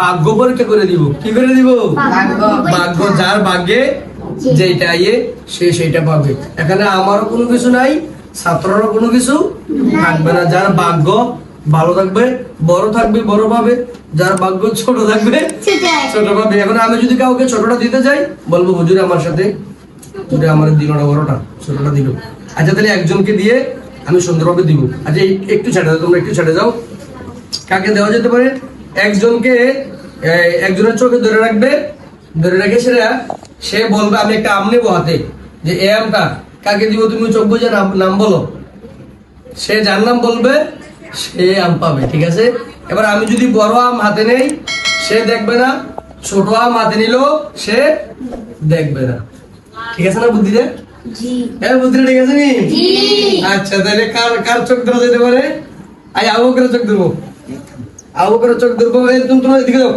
ভাগ্য পরীক্ষা করে দিব। কি করে দিব? ভাগ্য। যার ভাগ্যে যেটা ইয়ে সে সেটা পাবে। এখানে আমারও কোনো কিছু নাই ছাত্ররও কোনো কিছু থাকবে না। যার ভাগ্য ভালো থাকবে বড় থাকবে বড় পাবে। যার ভাগ্য ছোট থাকবে ছোট পাবে। এখন আমি যদি কাউকে ছোটটা দিতে যাই বলব হুজুর আমার সাথে হুজুরে আমার দিল না বড়টা ছোটটা দিল। আচ্ছা তাহলে একজনকে দিয়ে আমি সুন্দরভাবে দিব। আচ্ছা একটু ছেড়ে দাও তোমরা একটু ছেড়ে যাও। কাকে দেওয়া যেতে পারে? একজনকে একজনের চোখে ধরে রাখবে ধরে রেখে সেটা সে বলবে আমি একটা আম নেব হাতে। যে এ আমটা কাকে দিব তুমি চোখ বুঝে নাম বলো। সে যার নাম বলবে সে আম পাবে ঠিক আছে? এবার আমি যদি বড় আম হাতে নেই সে দেখবে না ছোট আম হাতে নিল সে দেখবে না। ঠিক আছে না বুদ্ধিটা হ্যাঁ বুদ্ধিটা ঠিক আছে নি? আচ্ছা তাহলে কার কার চোখ ধরা যেতে পারে? আই আবু করে চোখ ধরবো। আবু করে চোখ দুর্বল এই তুমি তোমার এদিকে যাও।